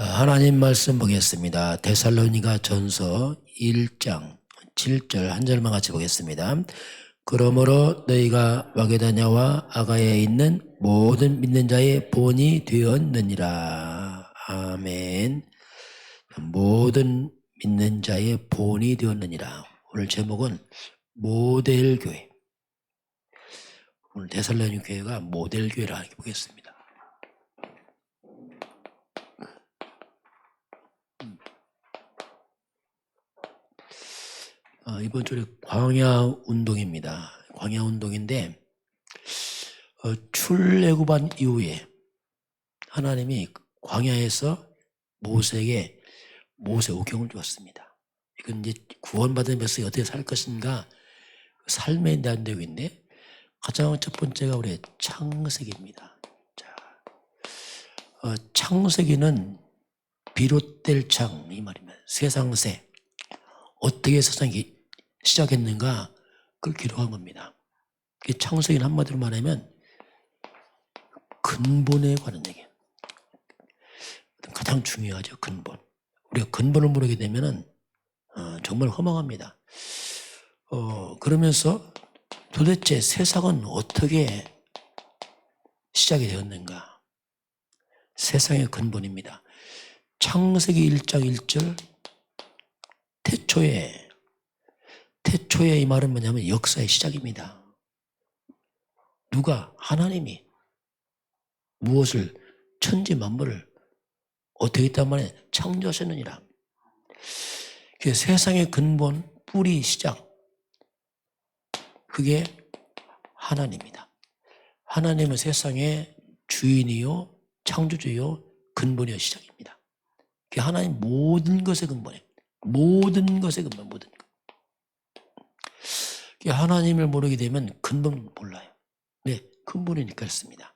아, 하나님 말씀 보겠습니다. 데살로니가 전서 1장 7절 한 절만 같이 보겠습니다. 그러므로 너희가 마게다냐와 아가야에 있는 모든 믿는 자의 본이 되었느니라. 아멘. 모든 믿는 자의 본이 되었느니라. 오늘 제목은 모델 교회. 오늘 데살로니 교회가 모델 교회라 보겠습니다. 어, 이번 주에 광야 운동입니다. 광야 운동인데 어, 출애굽한 이후에 하나님이 광야에서 모세에게 모세 오경을 주었습니다. 이건 이제 구원받은 백성이 어떻게 살 것인가 그 삶에 대한 내용인데 가장 첫 번째가 우리 창세기입니다. 자, 어, 창세기는 비롯될 창 이 말입니다. 세상새 어떻게 세상이 시작했는가 그걸 기록한 겁니다. 그 창세기는 한마디로 말하면 근본에 관한 얘기예요. 가장 중요하죠 근본. 우리가 근본을 모르게 되면은 어, 정말 허망합니다. 어, 그러면서 도대체 세상은 어떻게 시작이 되었는가? 세상의 근본입니다. 창세기 1장 1절 태초에 태초에 이 말은 뭐냐면 역사의 시작입니다. 누가 하나님이 무엇을 천지 만물을 어떻게 했단 말이야? 창조하셨느니라. 그 세상의 근본, 뿌리, 시작. 그게 하나님입니다. 하나님은 세상의 주인이요, 창조주요, 근본이요, 시작입니다. 그게 하나님 모든 것의 근본이에요. 모든 것의 근본, 모든 하나님을 모르게 되면 근본 몰라요. 네, 근본이니까 그렇습니다.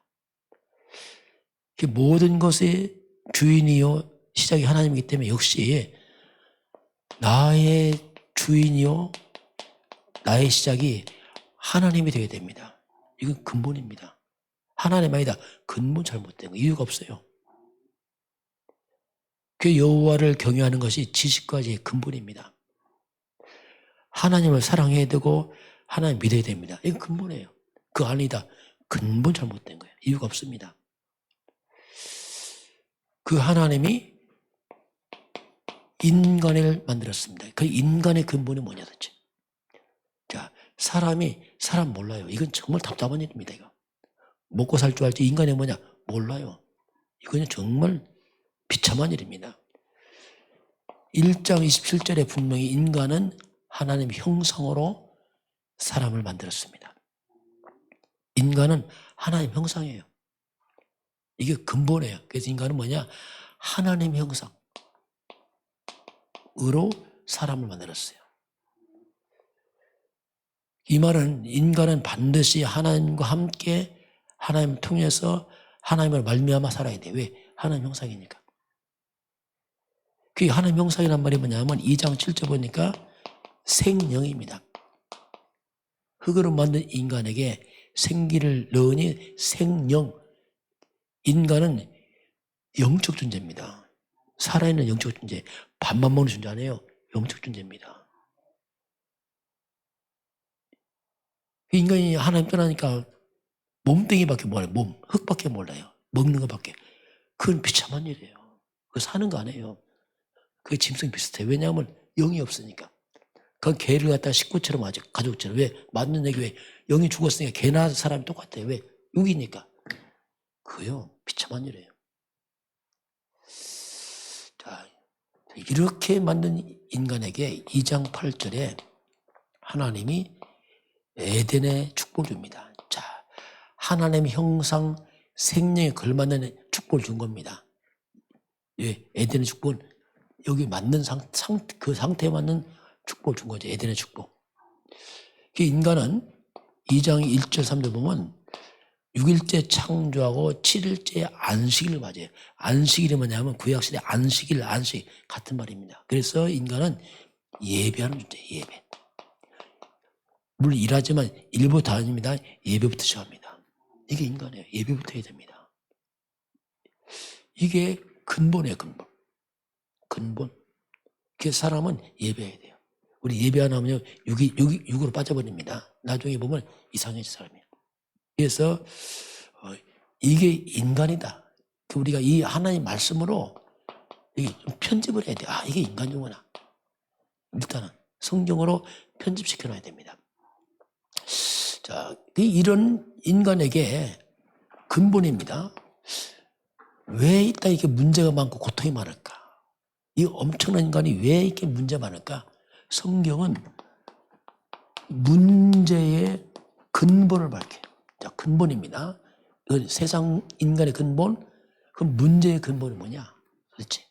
그 모든 것의 주인이요 시작이 하나님이기 때문에 역시 나의 주인이요 나의 시작이 하나님이 되게 됩니다. 이건 근본입니다. 하나님 아니다. 근본 잘못된 거 이유가 없어요. 그 여호와를 경외하는 것이 지식까지의 근본입니다. 하나님을 사랑해야 되고 하나님 믿어야 됩니다. 이건 근본이에요. 그 아니다. 근본 잘못된 거예요. 이유가 없습니다. 그 하나님이 인간을 만들었습니다. 그 인간의 근본이 뭐냐 도대체. 자, 사람이 사람 몰라요. 이건 정말 답답한 일입니다. 이거. 먹고 살 줄 알지 인간이 뭐냐 몰라요. 이거는 정말 비참한 일입니다. 1장 27절에 분명히 인간은 하나님 형상으로 사람을 만들었습니다. 인간은 하나님 형상이에요. 이게 근본이에요. 그래서 인간은 뭐냐? 하나님 형상으로 사람을 만들었어요. 이 말은 인간은 반드시 하나님과 함께 하나님 통해서 하나님을 말미암아 살아야 돼. 왜? 하나님 형상이니까. 그 하나님 형상이란 말이 뭐냐면 2장 7절 보니까 생명입니다. 흙으로 만든 인간에게 생기를 넣으니 생명. 인간은 영적 존재입니다. 살아있는 영적 존재. 밥만 먹는 존재 아니에요. 영적 존재입니다. 인간이 하나님 떠나니까 몸뚱이밖에 몰라요. 몸, 흙밖에 몰라요. 먹는 것밖에. 그건 비참한 일이에요. 그 사는 거 아니에요. 그 짐승 비슷해. 왜냐하면 영이 없으니까. 그 개를 갖다 식구처럼 하죠. 가족처럼. 왜? 맞는 얘기 왜? 영이 죽었으니까 개나 사람이 똑같아요. 왜? 육이니까. 그요. 비참한 일이에요. 자, 이렇게 만든 인간에게 2장 8절에 하나님이 에덴의 축복을 줍니다. 자, 하나님 형상 생명에 걸맞는 축복을 준 겁니다. 예, 에덴의 축복은 여기 맞는 상, 상, 그 상태에 맞는 축복을 준 거죠. 에덴의 축복. 그 인간은 2장 1절 3절 보면 6일째 창조하고 7일째 안식일을 맞아요. 안식일이 뭐냐면 구약시대 안식일, 안식 같은 말입니다. 그래서 인간은 예배하는 존재, 예배. 물론 일하지만 일부터 아닙니다. 예배부터 시작합니다. 이게 인간이에요. 예배부터 해야 됩니다. 이게 근본이에요, 근본. 근본. 그 사람은 예배해야 돼요. 우리 예배 안 하면요, 육이, 육이, 육으로 빠져버립니다. 나중에 보면 이상해질 사람이에요. 그래서, 어, 이게 인간이다. 그 우리가 이 하나님 말씀으로 편집을 해야 돼. 아, 이게 인간이구나. 일단은 성경으로 편집시켜 놔야 됩니다. 자, 이- 이런 인간에게 근본입니다. 왜 이따 이렇게 문제가 많고 고통이 많을까? 이 엄청난 인간이 왜 이렇게 문제 많을까? 성경은 문제의 근본을 밝혀요. 자, 근본입니다. 이건 세상 인간의 근본, 그 문제의 근본이 뭐냐? 그렇지.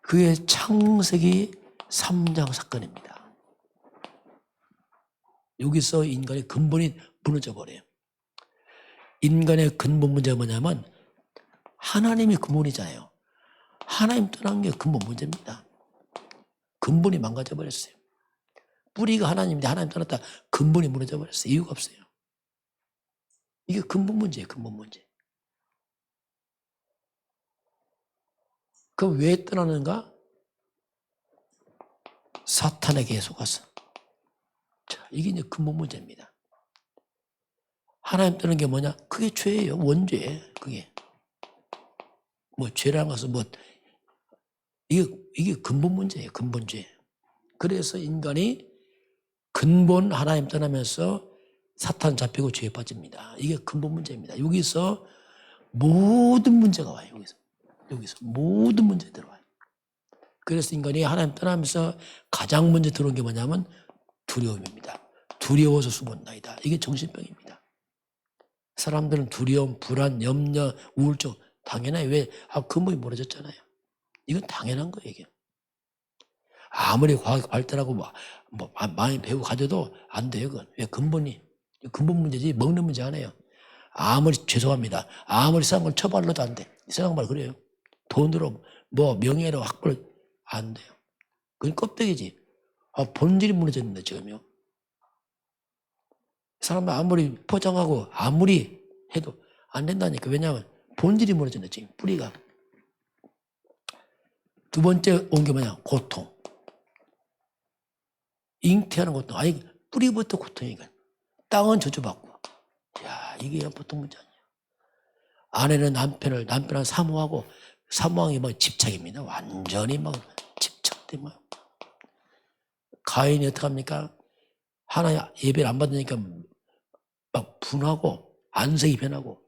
그의 창세기 3장 사건입니다. 여기서 인간의 근본이 무너져 버려요. 인간의 근본 문제가 뭐냐면 하나님이 근본이잖아요. 하나님 떠난 게 근본 문제입니다. 근본이 망가져 버렸어요. 뿌리가 하나님인데 하나님 떠났다 근본이 무너져 버렸어요. 이유가 없어요. 이게 근본 문제예요. 근본 문제. 그럼 왜 떠나는가? 사탄에게 속아서. 자, 이게 이제 근본 문제입니다. 하나님 떠는 게 뭐냐? 그게 죄예요. 원죄예요. 그게. 뭐 죄라는 것은 뭐 이게 이게 근본 문제예요. 근본죄. 그래서 인간이 근본 하나님 떠나면서 사탄 잡히고 죄에 빠집니다. 이게 근본 문제입니다. 여기서 모든 문제가 와요. 여기서 여기서 모든 문제 들어와요. 그래서 인간이 하나님 떠나면서 가장 먼저 들어온 게 뭐냐면 두려움입니다. 두려워서 숨었나이다. 이게 정신병입니다. 사람들은 두려움, 불안, 염려, 우울증 당연해요. 왜? 아, 근본이 무너졌잖아요. 이건 당연한 거예요, 이게. 아무리 과학 발달하고 뭐, 뭐 마- 많이 배우고 가져도 안 돼요, 그건. 왜? 근본이. 근본 문제지 먹는 문제 아니에요. 아무리 죄송합니다. 아무리 싼걸 처발로도 안 돼. 말 그래요. 돈으로 뭐 명예로 확보를 안 돼요. 그건 껍데기지. 아, 본질이 무너졌는데 지금요. 사람은 아무리 포장하고 아무리 해도 안 된다니까. 왜냐하면 본질이 무너졌는데 지금 뿌리가. 두 번째 온 게 뭐냐? 고통. 잉태하는 고통. 아니 뿌리부터 고통이니까. 땅은 저주받고. 야 이게 보통 문제 아니에요. 아내는 남편을 남편을 사모하고 사모하기 뭐 집착입니다. 완전히 막 집착돼 막. 가인이 어떡합니까? 하나 예배를 안 받으니까 막 분하고 안색이 변하고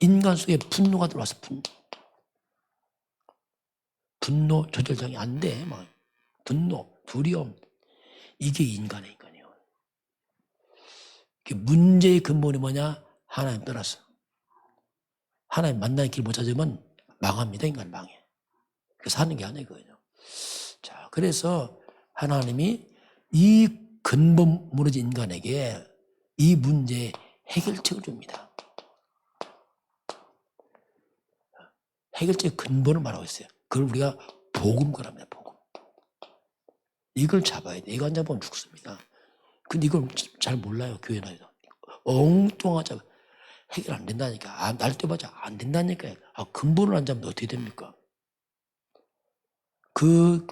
인간 속에 분노가 들어와서 분노. 분노 조절장이 안 돼. 막 분노, 두려움. 이게. 그 문제의 근본이 뭐냐? 하나님 떠났어. 하나님 만나는 길 못 찾으면 망합니다. 인간 망해. 그래서 사는 게. 그거죠. 자, 그래서 하나님이 이 근본 무너진 인간에게 이 문제의 해결책을 줍니다. 해결책의 근본을 말하고 있어요. 그걸 우리가 복음거랍니다. 복음. 이걸 잡아야 돼. 이거 안 잡으면 죽습니다. 근데 이걸 잘 몰라요. 교회 나이도. 엉뚱하자 해결 안 된다니까. 아, 날 때마자 안 된다니까요. 아, 근본을 안 잡으면 어떻게 됩니까? 그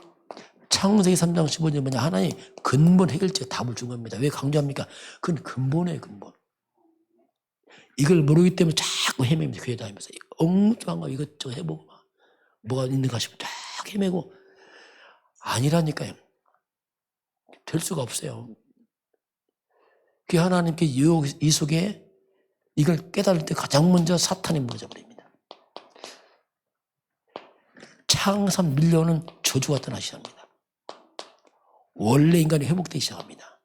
창세기 3장 15절 뭐냐 하나님 근본 해결책 답을 준 겁니다. 왜 강조합니까? 그건 근본이에요 근본. 이걸 모르기 때문에 자꾸 헤맵니다. 교회 다니면서 엉뚱한 거 이것저것 해보고 막 뭐가 있는가 싶고 쫙 헤매고 아니라니까요. 될 수가 없어요. 그 하나님께 유혹 이 속에 이걸 깨달을 때 가장 먼저 사탄이 무너져 버립니다. 창삼 밀려오는 저주가 떠나기 시작합니다. 원래 인간이 회복되기 시작합니다.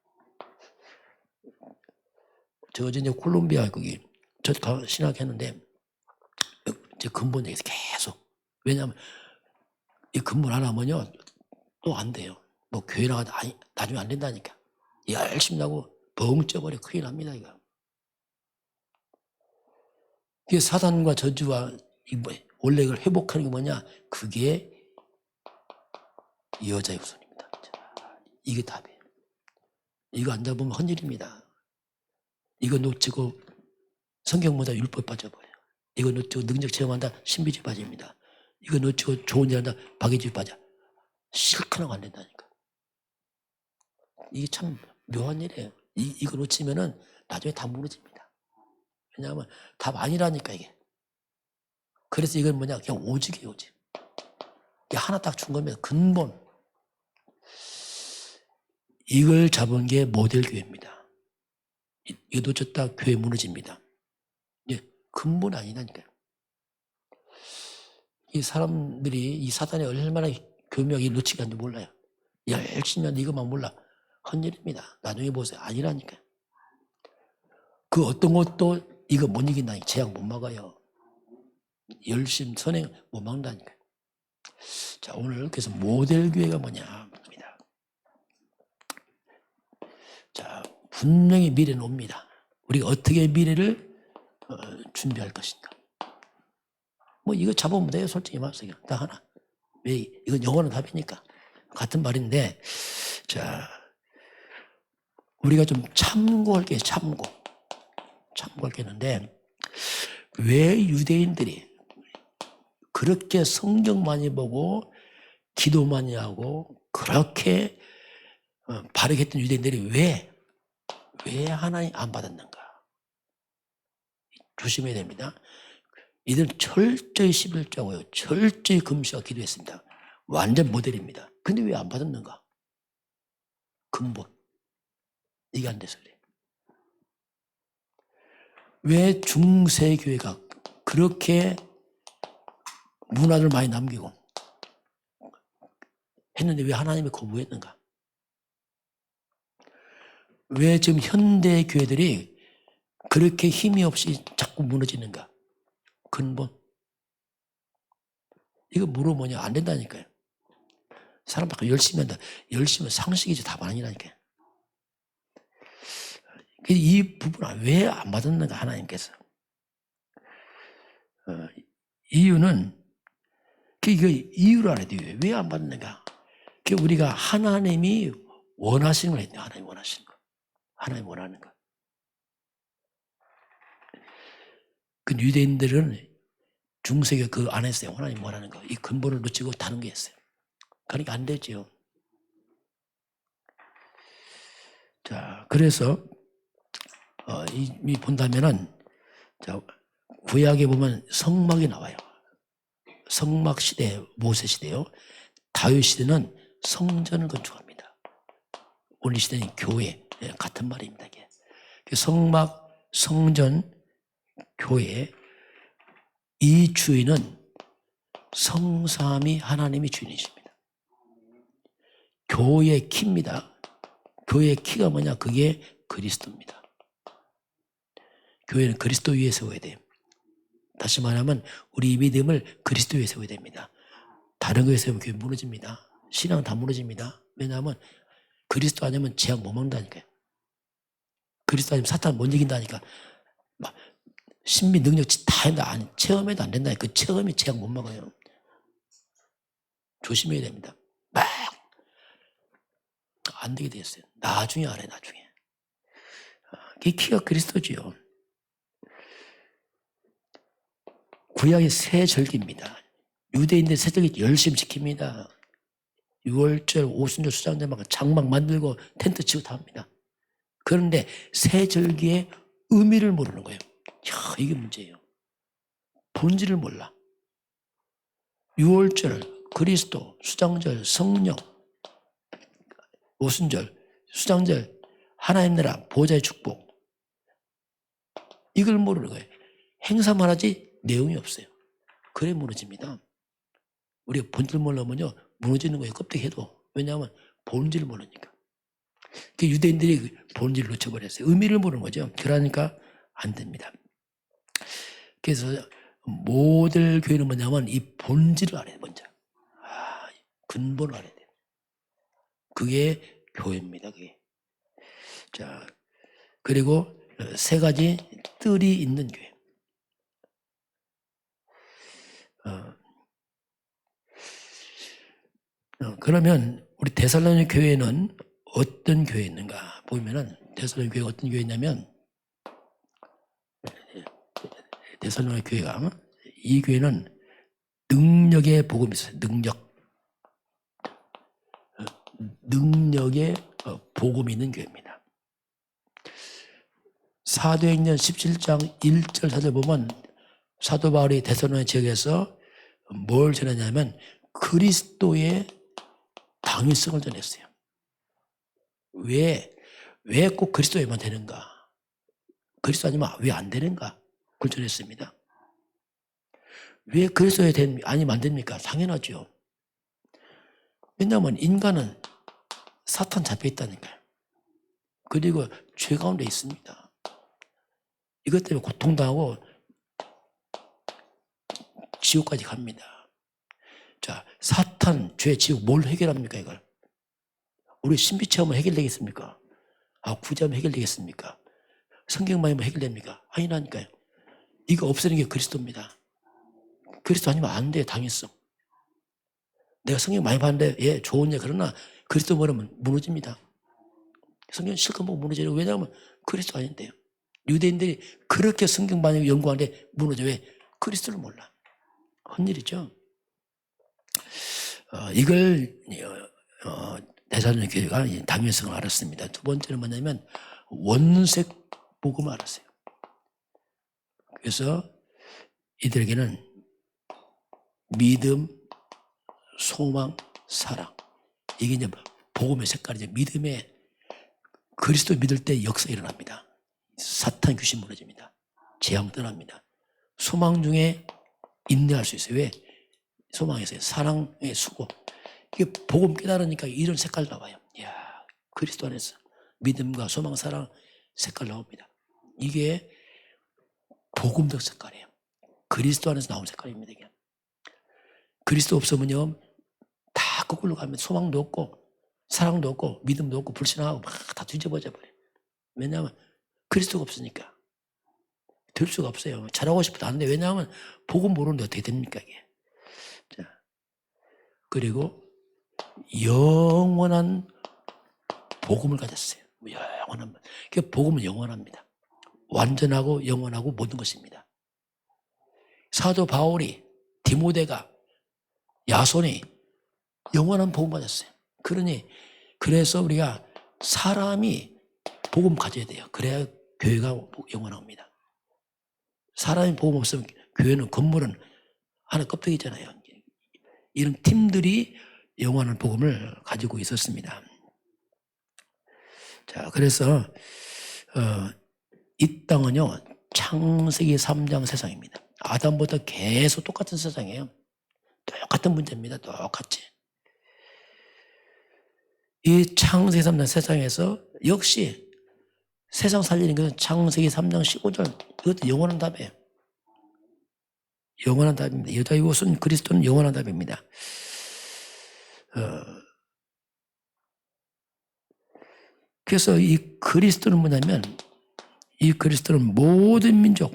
저 어제 이제 콜롬비아 거기 저 가- 신학했는데 제 근본 얘기해서 계속 왜냐하면 이 근본 하나 하면요 또 안 돼요. 뭐 교회 나가다 나중에 안 된다니까 열심히 하고 벙쪄버려 큰일 납니다 이거. 이게 사단과 저주와 이 뭐, 원래 이걸 회복하는 게 뭐냐? 그게 여자의 후손입니다. 자, 이게 답이에요. 이거 안 잡으면 헌일입니다. 이거 놓치고 성경보다 율법 빠져버려요. 이거 놓치고 능력 체험한다 신비주의 빠집니다. 이거 놓치고 좋은 일 한다. 박애주의 빠져. 실컷 안 된다니까. 이게 참 묘한 일이에요. 이, 이거 놓치면은 나중에 다 무너집니다. 왜냐하면 답 아니라니까 이게. 그래서 이건 뭐냐 그냥 오직이에요 오직. 이게 하나 딱준 겁니다. 근본. 이걸 잡은 게 모델 교회입니다. 이- 이거 놓쳤다 교회 무너집니다. 예, 근본 아니라니까요. 이 사람들이 이 사단이 얼마나 교묘하게 놓치게 하는지 몰라요. 열심히 하는데 이것만 몰라. 헌일입니다. 나중에 보세요. 아니라니까요. 그 어떤 것도 이거 못 이긴다니 제약 못 막아요. 열심 선행 못 막는다니까요. 자 오늘 그래서 모델 교회가 뭐냐 봅니다. 자 분명히 미래는 옵니다. 우리가 어떻게 미래를 어, 준비할 것인가. 뭐 이거 잡으면 돼요 솔직히 말해서 다 하나. 왜 이건 영어는 답이니까 같은 말인데 자 우리가 좀 참고할 게 참고 참고할 게 있는데 왜 유대인들이 그렇게 성경 많이 보고 기도 많이 하고 그렇게 어, 바르게 했던 유대인들이 왜, 왜 하나님 안 받았는가? 조심해야 됩니다. 이들은 철저히 11자고요. 철저히 금시와 기도했습니다. 완전 모델입니다. 근데 왜 안 받았는가? 근본. 이게 안 돼서 그래. 왜 중세교회가 그렇게 문화를 많이 남기고 했는데 왜 하나님이 거부했는가? 왜 지금 현대 교회들이 그렇게 힘이 없이 자꾸 무너지는가? 근본. 이거 물어보냐? 안 된다니까요. 사람 밖에 열심히 한다. 열심히 상식이지 답 아니라니까요. 그이 부분을 왜 안 받았는가 하나님께서 어, 이유는 그 이거 이유를 알아야 돼요. 왜안 받는가? 그 우리가 하나님이 원하시는 걸 했냐? 하나님 원하시는 거. 하나님 원하는 거. 그 유대인들은 중세가 그 안에서 하나님 원하는 거. 이 근본을 놓치고 다른 게 있어요. 그러니까 안 되죠. 자, 그래서 어, 이, 이 본다면은 자, 구약에 보면 성막이 나와요. 성막 시대, 모세 시대요. 다윗 시대는 성전을 건축합니다. 오늘 시대는 교회 예, 같은 말입니다. 이게. 그 성막, 성전, 교회 이 주인은 성삼이 하나님이 주인이십니다. 교회의 키입니다. 교회의 키가 뭐냐? 그게 그리스도입니다. 교회는 그리스도 위에 세워야 돼요. 다시 말하면 우리 믿음을 그리스도 위에 세워야 됩니다. 다른 거에 세우면 교회 무너집니다. 신앙 다 무너집니다. 왜냐하면 그리스도 아니면 제약 못 먹는다니까요. 그리스도 아니면 사탄 못 이긴다니까. 막 신비 능력 다 했는데 안, 체험해도 안 된다니까. 그 체험이 제약 못 먹어요. 조심해야 됩니다. 막 안 되게 됐어요. 나중에 알아요, 나중에. 아, 그 키가 그리스도지요. 구약의 새 절기입니다. 유대인들 새 절기 열심히 지킵니다. 6월절, 오순절, 수장절 막 장막 만들고 텐트 치고 다 합니다. 그런데 새 절기의 의미를 모르는 거예요. 야, 이게 문제예요. 본질을 몰라. 6월절, 그리스도, 수장절, 성령, 오순절, 수장절, 하나님 나라, 보좌의 축복. 이걸 모르는 거예요. 행사만 하지 내용이 없어요. 그래 무너집니다. 우리가 본질 모르면요 무너지는 거예요. 껍데기 해도. 왜냐하면 본질을 모르니까. 그 유대인들이 그 본질을 놓쳐버렸어요. 의미를 모르는 거죠. 그러니까 안 됩니다. 그래서 모델 교회는 뭐냐면 이 본질을 알아야 돼 먼저. 아, 근본을 알아야 돼요. 그게 교회입니다. 그게. 자 그리고 세 가지 뜰이 있는 교회. 어, 어, 그러면 우리 데살로니 교회는 어떤 교회였는가 보면은 데살로니 교회가 어떤 교회냐면 데살로니 교회가 이 교회는 능 능력의 복음이 있어요. 능력. 어, 능력의 어, 복음이 있는 교회입니다. 사도행전 17장 1절 찾아보면 사도 바울이 대선원 지역에서 뭘 전했냐면 그리스도의 당위성을 전했어요. 왜, 왜 꼭 그리스도에만 되는가? 그리스도 아니면 왜 안 되는가? 그걸 전했습니다. 왜 그리스도에 된, 아니면 안 됩니까? 당연하죠. 왜냐하면 인간은 사탄 잡혀 있다니까요. 그리고 죄 가운데 있습니다. 이것 때문에 고통당하고 지옥까지 갑니다. 자, 사탄, 죄, 지옥 뭘 해결합니까, 이걸? 우리 신비 체험은 해결되겠습니까? 아, 구자면 해결되겠습니까? 성경만 하면 해결됩니까? 아니라니까요. 이거 없애는 게 그리스도입니다. 그리스도 아니면 안 돼, 당했어. 내가 성경 많이 봤는데, 예, 좋은 예, 그러나 그리스도 모르면 무너집니다. 성경 실컷 보고 무너지는 왜냐하면 그리스도 아닌데요. 유대인들이 그렇게 성경 많이 연구하는데 무너져. 왜? 그리스도를 몰라. 헛일이죠. 어, 이걸 어, 대사로니 교회가 당위성을 알았습니다. 두 번째는 뭐냐면 원색 복음을 알았어요. 그래서 이들에게는 믿음, 소망, 사랑 이게 이제 복음의 색깔이죠. 믿음의 그리스도 믿을 때 역사 일어납니다. 사탄 귀신 무너집니다. 재앙 떠납니다. 소망 중에 인내할 수 있어요. 왜? 소망에서 사랑의 수고. 이게 복음 깨달으니까 이런 색깔 나와요. 이야, 그리스도 안에서 믿음과 소망, 사랑 색깔 나옵니다. 이게 복음적 색깔이에요. 그리스도 안에서 나온 색깔입니다. 이게. 그리스도 없으면요, 다 거꾸로 가면 소망도 없고, 사랑도 없고, 믿음도 없고, 불신하고 막 다 뒤집어져 버려요. 왜냐하면 그리스도가 없으니까. 될 수가 없어요. 잘하고 싶어도 안 돼. 왜냐하면 복음 모르는데 어떻게 됩니까, 이게. 자, 그리고 영원한 복음을 가졌어요. 영원한, 그 복음은 영원합니다. 완전하고 영원하고 모든 것입니다. 사도 바울이, 디모데가, 야손이 영원한 복음 받았어요. 그러니, 그래서 우리가 사람이 복음 가져야 돼요. 그래야 교회가 영원합니다. 사람이 복음 없으면 교회는 건물은 하나 껍데기잖아요. 이런 팀들이 영원한 복음을 가지고 있었습니다. 자, 그래서 어, 이 땅은요 창세기 3장 세상입니다. 아담보다 계속 똑같은 세상이에요. 똑같은 문제입니다. 똑같이. 이 창세기 3장 세상에서 역시 세상 살리는 것은 창세기 3장 15절 이것도 영원한 답이에요. 영원한 답입니다. 여자 이곳은 그리스도는 영원한 답입니다. 어, 그래서 이 그리스도는 뭐냐면 이 그리스도는 모든 민족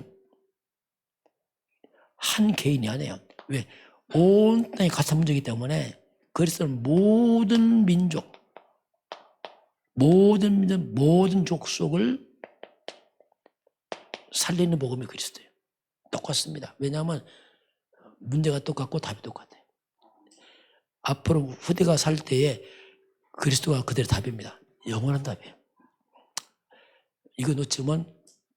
한 개인이 아니에요. 왜? 온 땅이 같은 문제이기 때문에 그리스도는 모든 민족 모든 민족 모든 족속을 살리는 복음이 그리스도예요. 똑같습니다. 왜냐하면 문제가 똑같고 답이 똑같아요. 앞으로 후대가 살 때에 그리스도가 그대로 답입니다. 영원한 답이에요. 이거 놓치면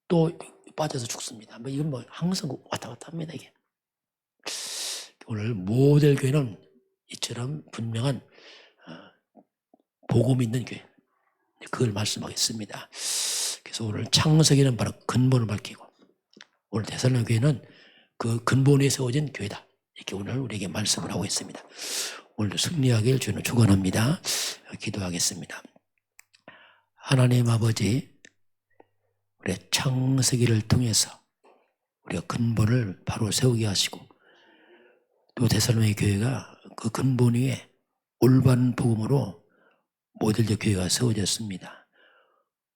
또 빠져서 죽습니다. 뭐 이건 뭐 항상 왔다 갔다 합니다, 이게. 오늘 모델 교회는 이처럼 분명한 어, 복음 있는 교회. 그걸 말씀하겠습니다. 그래서 오늘 창세기는 바로 근본을 밝히고 오늘 대살로 교회는 그 근본에 세워진 교회다. 이렇게 오늘 우리에게 말씀을 하고 있습니다. 오늘도 승리하길 주는 축원합니다. 기도하겠습니다. 하나님 아버지, 우리 창세기를 통해서 우리가 근본을 바로 세우게 하시고 또 대살로의 교회가 그 근본 위에 올바른 복음으로 모델적 교회가 세워졌습니다.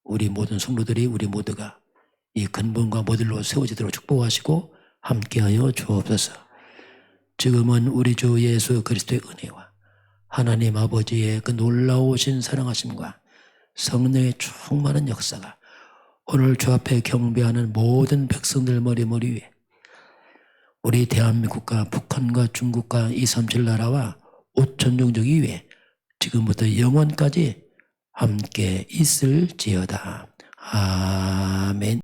우리 모든 성도들이 우리 모두가 이 근본과 모델로 세워지도록 축복하시고 함께하여 주옵소서. 지금은 우리 주 예수 그리스도의 은혜와 하나님 아버지의 그 놀라우신 사랑하심과 성령의 충만한 역사가 오늘 주 앞에 경배하는 모든 백성들 머리 머리 위에 우리 대한민국과 북한과 중국과 이 삼칠 나라와 오천 종족 이외 지금부터 영원까지 함께 있을지어다. 아멘.